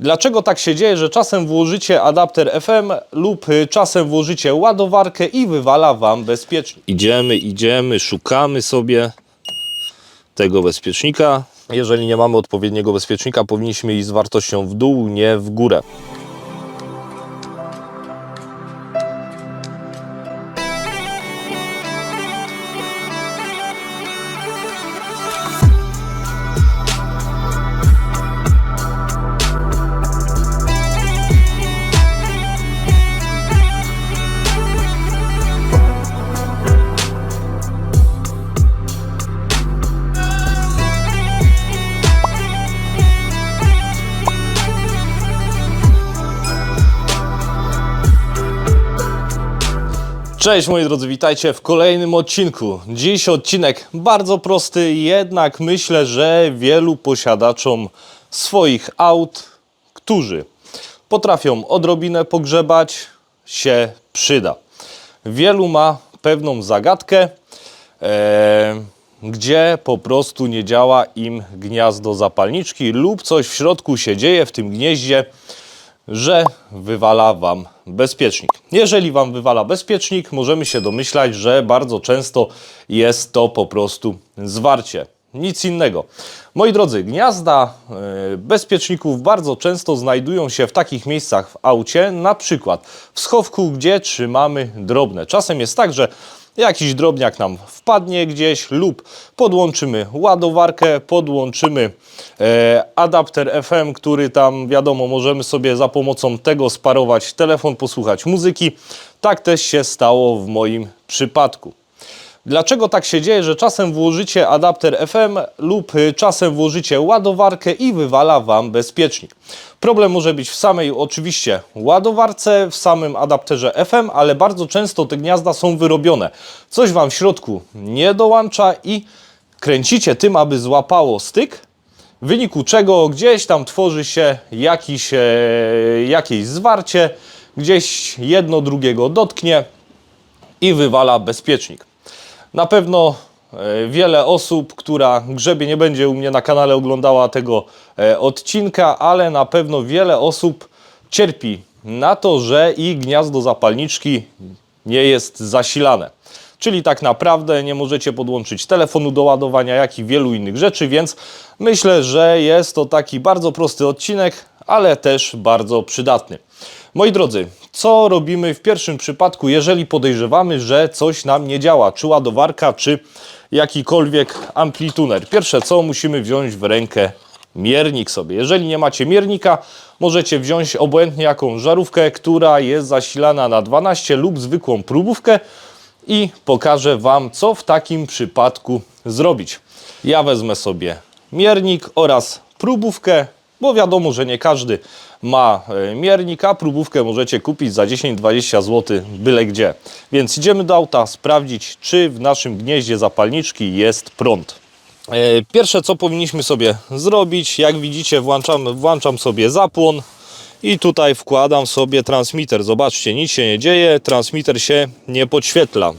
Dlaczego tak się dzieje, że czasem włożycie adapter FM lub y, czasem włożycie ładowarkę i wywala Wam bezpiecznik? Idziemy, idziemy, szukamy sobie tego bezpiecznika. Jeżeli nie mamy odpowiedniego bezpiecznika, powinniśmy iść z wartością w dół, nie w górę. Cześć moi drodzy, witajcie w kolejnym odcinku. Dziś odcinek bardzo prosty, jednak myślę, że wielu posiadaczom swoich aut, którzy potrafią odrobinę pogrzebać, się przyda. Wielu ma pewną zagadkę, e, gdzie po prostu nie działa im gniazdo zapalniczki lub coś w środku się dzieje w tym gnieździe, że wywala Wam bezpiecznik. Jeżeli Wam wywala bezpiecznik, możemy się domyślać, że bardzo często jest to po prostu zwarcie. Nic innego. Moi drodzy, gniazda e, bezpieczników bardzo często znajdują się w takich miejscach w aucie, na przykład w schowku, gdzie trzymamy drobne. Czasem jest tak, że jakiś drobniak nam wpadnie gdzieś lub podłączymy ładowarkę, podłączymy e, adapter FM, który tam wiadomo, możemy sobie za pomocą tego sparować telefon, posłuchać muzyki. Tak też się stało w moim przypadku. Dlaczego tak się dzieje, że czasem włożycie adapter FM lub y, czasem włożycie ładowarkę i wywala Wam bezpiecznik? Problem może być w samej oczywiście ładowarce, w samym adapterze FM, ale bardzo często te gniazda są wyrobione. Coś Wam w środku nie dołącza i kręcicie tym, aby złapało styk, w wyniku czego gdzieś tam tworzy się jakiś, e, jakieś zwarcie, gdzieś jedno drugiego dotknie i wywala bezpiecznik. Na pewno e, wiele osób, która grzebie nie będzie u mnie na kanale oglądała tego e, odcinka, ale na pewno wiele osób cierpi na to, że ich gniazdo zapalniczki nie jest zasilane. Czyli tak naprawdę nie możecie podłączyć telefonu do ładowania, jak i wielu innych rzeczy, więc myślę, że jest to taki bardzo prosty odcinek, ale też bardzo przydatny. Moi drodzy, co robimy w pierwszym przypadku, jeżeli podejrzewamy, że coś nam nie działa, czy ładowarka, czy jakikolwiek amplituner? Pierwsze co, musimy wziąć w rękę miernik sobie. Jeżeli nie macie miernika, możecie wziąć obojętnie jaką żarówkę, która jest zasilana na 12 lub zwykłą próbówkę i pokażę Wam, co w takim przypadku zrobić. Ja wezmę sobie miernik oraz próbówkę, bo wiadomo, że nie każdy ma e, miernik, a próbówkę możecie kupić za 10-20 zł byle gdzie. Więc idziemy do auta sprawdzić, czy w naszym gnieździe zapalniczki jest prąd. E, Pierwsze co powinniśmy sobie zrobić, jak widzicie włączam, włączam sobie zapłon i tutaj wkładam sobie transmitter. Zobaczcie, nic się nie dzieje, transmitter się nie podświetla.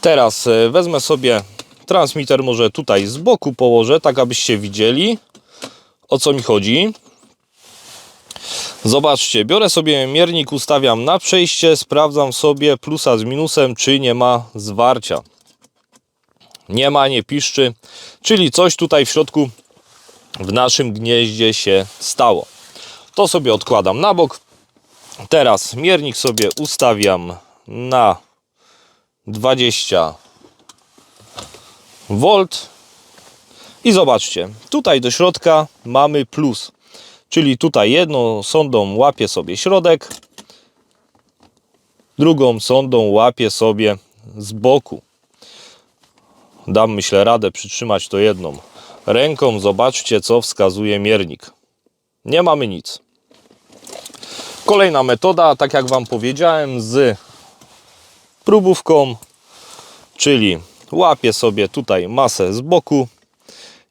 Teraz e, wezmę sobie transmitter, może tutaj z boku położę, tak abyście widzieli o co mi chodzi. Zobaczcie, biorę sobie miernik, ustawiam na przejście, sprawdzam sobie plusa z minusem, czy nie ma zwarcia. Nie ma, nie piszczy, czyli coś tutaj w środku w naszym gnieździe się stało. To sobie odkładam na bok. Teraz miernik sobie ustawiam na 20 V. I zobaczcie, tutaj do środka mamy plus. Czyli tutaj jedną sondą łapię sobie środek, drugą sondą łapię sobie z boku. Dam myślę radę przytrzymać to jedną ręką. Zobaczcie co wskazuje miernik. Nie mamy nic. Kolejna metoda, tak jak Wam powiedziałem, z próbówką, czyli łapię sobie tutaj masę z boku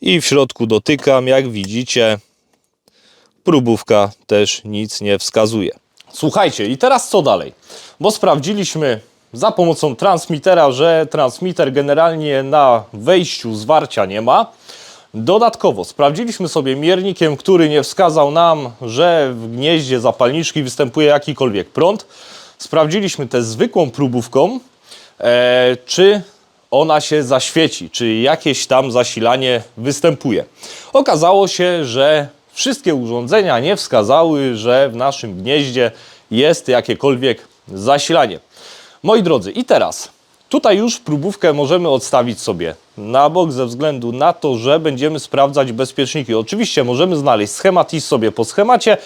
i w środku dotykam, jak widzicie, próbówka też nic nie wskazuje. Słuchajcie, i teraz co dalej? Bo sprawdziliśmy za pomocą transmitera, że transmitter generalnie na wejściu zwarcia nie ma. Dodatkowo sprawdziliśmy sobie miernikiem, który nie wskazał nam, że w gnieździe zapalniczki występuje jakikolwiek prąd. Sprawdziliśmy też zwykłą próbówką, e, czy ona się zaświeci, czy jakieś tam zasilanie występuje. Okazało się, że wszystkie urządzenia nie wskazały, że w naszym gnieździe jest jakiekolwiek zasilanie. Moi drodzy, i teraz tutaj już próbówkę możemy odstawić sobie na bok ze względu na to, że będziemy sprawdzać bezpieczniki. Oczywiście możemy znaleźć schemat i sobie po schemacie,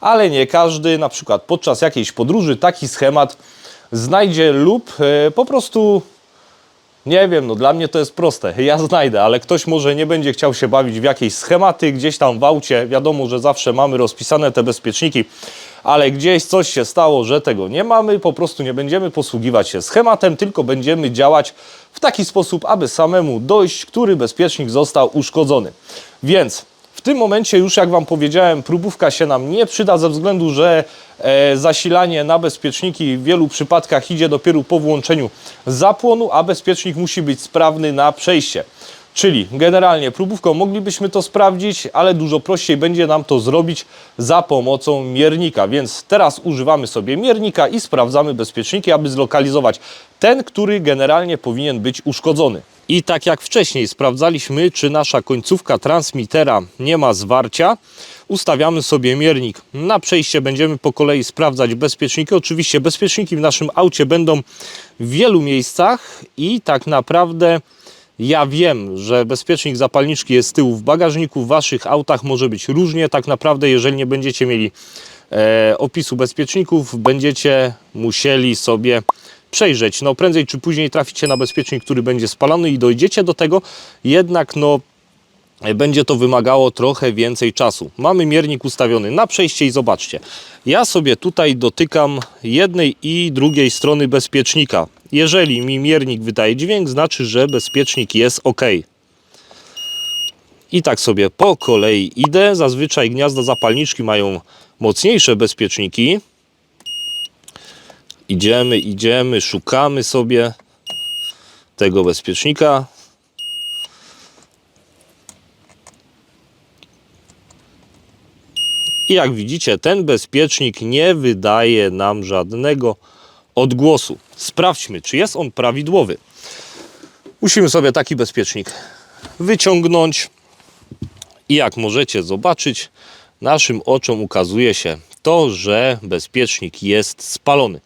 ale nie każdy, na przykład podczas jakiejś podróży, taki schemat znajdzie lub e, po prostu nie wiem, no dla mnie to jest proste. Ja znajdę, ale ktoś może nie będzie chciał się bawić w jakieś schematy gdzieś tam w aucie. Wiadomo, że zawsze mamy rozpisane te bezpieczniki, ale gdzieś coś się stało, że tego nie mamy. Po prostu nie będziemy posługiwać się schematem, tylko będziemy działać w taki sposób, aby samemu dojść, który bezpiecznik został uszkodzony. Więc w tym momencie już jak Wam powiedziałem, próbówka się nam nie przyda ze względu, że e, zasilanie na bezpieczniki w wielu przypadkach idzie dopiero po włączeniu zapłonu, a bezpiecznik musi być sprawny na przejście. Czyli generalnie próbówką moglibyśmy to sprawdzić, ale dużo prościej będzie nam to zrobić za pomocą miernika. Więc teraz używamy sobie miernika i sprawdzamy bezpieczniki, aby zlokalizować ten, który generalnie powinien być uszkodzony. I tak jak wcześniej sprawdzaliśmy, czy nasza końcówka transmitera nie ma zwarcia, ustawiamy sobie miernik. Na przejście będziemy po kolei sprawdzać bezpieczniki. Oczywiście bezpieczniki w naszym aucie będą w wielu miejscach i tak naprawdę ja wiem, że bezpiecznik zapalniczki jest z tyłu w bagażniku. W Waszych autach może być różnie. Tak naprawdę, jeżeli nie będziecie mieli e, opisu bezpieczników, będziecie musieli sobie przejrzeć. No prędzej czy później traficie na bezpiecznik, który będzie spalony i dojdziecie do tego. Jednak no będzie to wymagało trochę więcej czasu. Mamy miernik ustawiony na przejście i zobaczcie. Ja sobie tutaj dotykam jednej i drugiej strony bezpiecznika. Jeżeli mi miernik wydaje dźwięk, znaczy, że bezpiecznik jest ok. I tak sobie po kolei idę. Zazwyczaj gniazda zapalniczki mają mocniejsze bezpieczniki. Idziemy, idziemy, szukamy sobie tego bezpiecznika. I jak widzicie, ten bezpiecznik nie wydaje nam żadnego odgłosu. Sprawdźmy, czy jest on prawidłowy. Musimy sobie taki bezpiecznik wyciągnąć. I jak możecie zobaczyć, naszym oczom ukazuje się to, że bezpiecznik jest spalony.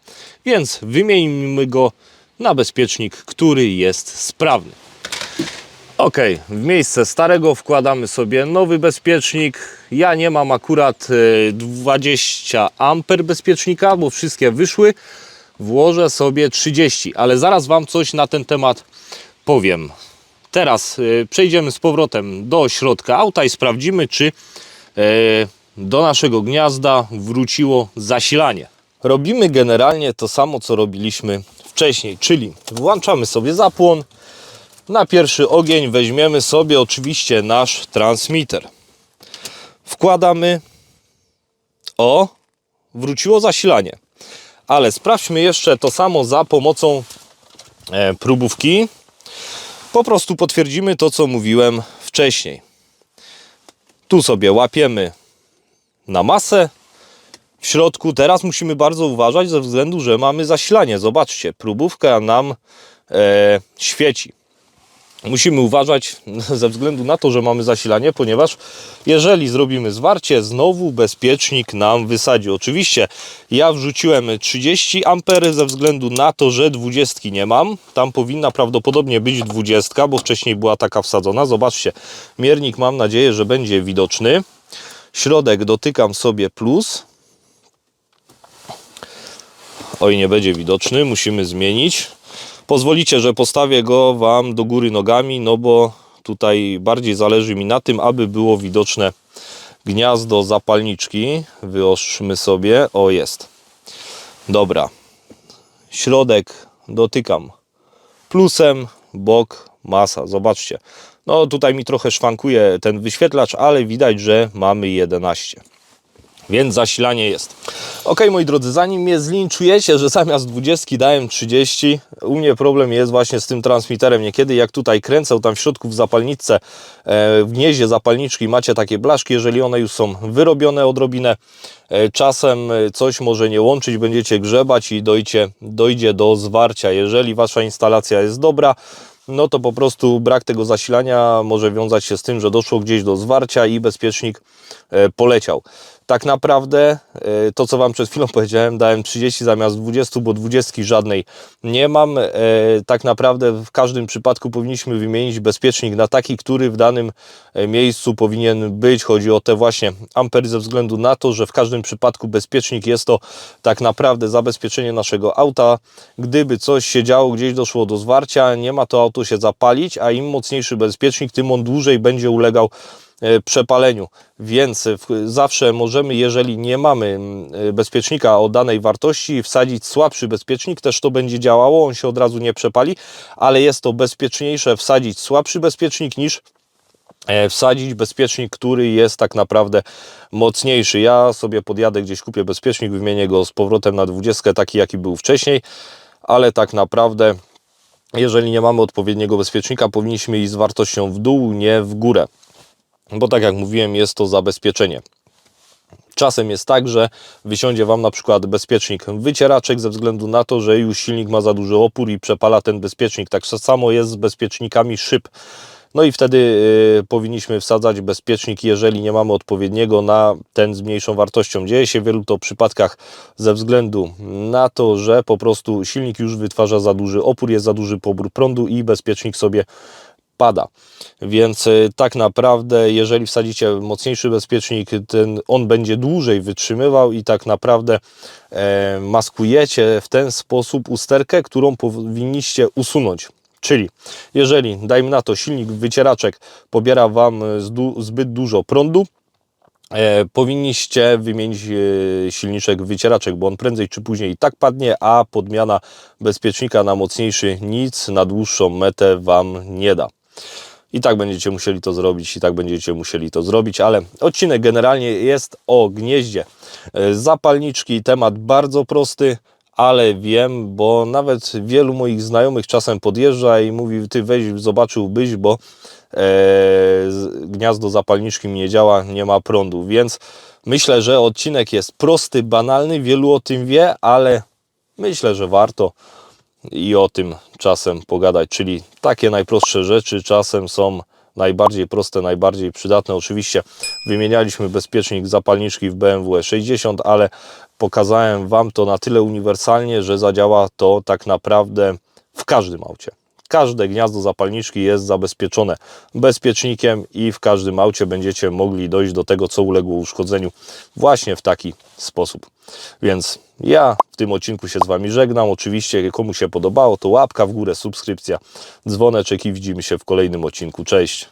Więc wymieńmy go na bezpiecznik, który jest sprawny. Ok, w miejsce starego wkładamy sobie nowy bezpiecznik. Ja nie mam akurat e, 20 amper bezpiecznika, bo wszystkie wyszły. Włożę sobie 30, ale zaraz Wam coś na ten temat powiem. Teraz e, przejdziemy z powrotem do środka auta i sprawdzimy, czy e, do naszego gniazda wróciło zasilanie. Robimy generalnie to samo, co robiliśmy wcześniej, czyli włączamy sobie zapłon. Na pierwszy ogień weźmiemy sobie oczywiście nasz transmitter. Wkładamy. O, wróciło zasilanie. Ale sprawdźmy jeszcze to samo za pomocą e, próbówki. Po prostu potwierdzimy to, co mówiłem wcześniej. Tu sobie łapiemy na masę. W środku teraz musimy bardzo uważać ze względu, że mamy zasilanie. Zobaczcie, próbówka nam e, świeci. Musimy uważać ze względu na to, że mamy zasilanie, ponieważ jeżeli zrobimy zwarcie, znowu bezpiecznik nam wysadzi. Oczywiście ja wrzuciłem 30 ampery ze względu na to, że 20 nie mam. Tam powinna prawdopodobnie być 20, bo wcześniej była taka wsadzona. Zobaczcie, miernik mam nadzieję, że będzie widoczny. Środek dotykam sobie plus. Oj, nie będzie widoczny, musimy zmienić. Pozwolicie, że postawię go Wam do góry nogami, no bo tutaj bardziej zależy mi na tym, aby było widoczne gniazdo zapalniczki. Wyostrzmy sobie. O, jest. Dobra. Środek dotykam plusem, bok masa. Zobaczcie. No tutaj mi trochę szwankuje ten wyświetlacz, ale widać, że mamy 11. więc zasilanie jest. Ok, moi drodzy, zanim mnie zlinczujecie, że zamiast 20 dałem 30, u mnie problem jest właśnie z tym transmiterem. Niekiedy jak tutaj kręcę, tam w środku w zapalniczce, e, w gnieździe zapalniczki macie takie blaszki, jeżeli one już są wyrobione odrobinę, e, czasem e, coś może nie łączyć, będziecie grzebać i dojdzie, dojdzie do zwarcia. Jeżeli Wasza instalacja jest dobra, no to po prostu brak tego zasilania może wiązać się z tym, że doszło gdzieś do zwarcia i bezpiecznik e, poleciał. Tak naprawdę e, to, co Wam przed chwilą powiedziałem, dałem 30 zamiast 20, bo 20 żadnej nie mam. E, Tak naprawdę w każdym przypadku powinniśmy wymienić bezpiecznik na taki, który w danym e, miejscu powinien być. Chodzi o te właśnie ampery ze względu na to, że w każdym przypadku bezpiecznik jest to tak naprawdę zabezpieczenie naszego auta. Gdyby coś się działo, gdzieś doszło do zwarcia, nie ma to auto się zapalić, a im mocniejszy bezpiecznik, tym on dłużej będzie ulegał przepaleniu. Więc e, zawsze możemy, jeżeli nie mamy mm, e, bezpiecznika o danej wartości, wsadzić słabszy bezpiecznik, też to będzie działało, on się od razu nie przepali, ale jest to bezpieczniejsze wsadzić słabszy bezpiecznik niż e, wsadzić bezpiecznik, który jest tak naprawdę mocniejszy. Ja sobie podjadę gdzieś, kupię bezpiecznik, wymienię go z powrotem na 20, taki jaki był wcześniej, ale tak naprawdę jeżeli nie mamy odpowiedniego bezpiecznika, powinniśmy iść z wartością w dół, nie w górę. Bo tak jak mówiłem, jest to zabezpieczenie. Czasem jest tak, że wysiądzie Wam na przykład bezpiecznik wycieraczek ze względu na to, że już silnik ma za duży opór i przepala ten bezpiecznik. Tak samo jest z bezpiecznikami szyb. No i wtedy y, powinniśmy wsadzać bezpiecznik, jeżeli nie mamy odpowiedniego na ten z mniejszą wartością. Dzieje się w wielu to przypadkach ze względu na to, że po prostu silnik już wytwarza za duży opór, jest za duży pobór prądu i bezpiecznik sobie pada. Więc y, tak naprawdę, jeżeli wsadzicie mocniejszy bezpiecznik, ten, on będzie dłużej wytrzymywał i tak naprawdę e, maskujecie w ten sposób usterkę, którą powinniście usunąć. Czyli jeżeli, dajmy na to, silnik wycieraczek pobiera Wam zbyt dużo prądu, e, powinniście wymienić e, silniczek wycieraczek, bo on prędzej czy później i tak padnie, a podmiana bezpiecznika na mocniejszy nic na dłuższą metę Wam nie da. I tak będziecie musieli to zrobić, i tak będziecie musieli to zrobić, ale odcinek generalnie jest o gnieździe e, zapalniczki. Temat bardzo prosty, ale wiem, bo nawet wielu moich znajomych czasem podjeżdża i mówi: Ty weź, zobaczyłbyś, bo e, gniazdo zapalniczki mi nie działa, nie ma prądu. Więc myślę, że odcinek jest prosty, banalny, wielu o tym wie, ale myślę, że warto i o tym czasem pogadać. Czyli takie najprostsze rzeczy czasem są najbardziej proste, najbardziej przydatne. Oczywiście wymienialiśmy bezpiecznik zapalniczki w BMW E60, ale pokazałem Wam to na tyle uniwersalnie, że zadziała to tak naprawdę w każdym aucie. Każde gniazdo zapalniczki jest zabezpieczone bezpiecznikiem i w każdym aucie będziecie mogli dojść do tego, co uległo uszkodzeniu właśnie w taki sposób. Więc ja w tym odcinku się z Wami żegnam. Oczywiście, komu się podobało, to łapka w górę, subskrypcja, dzwoneczek i widzimy się w kolejnym odcinku. Cześć!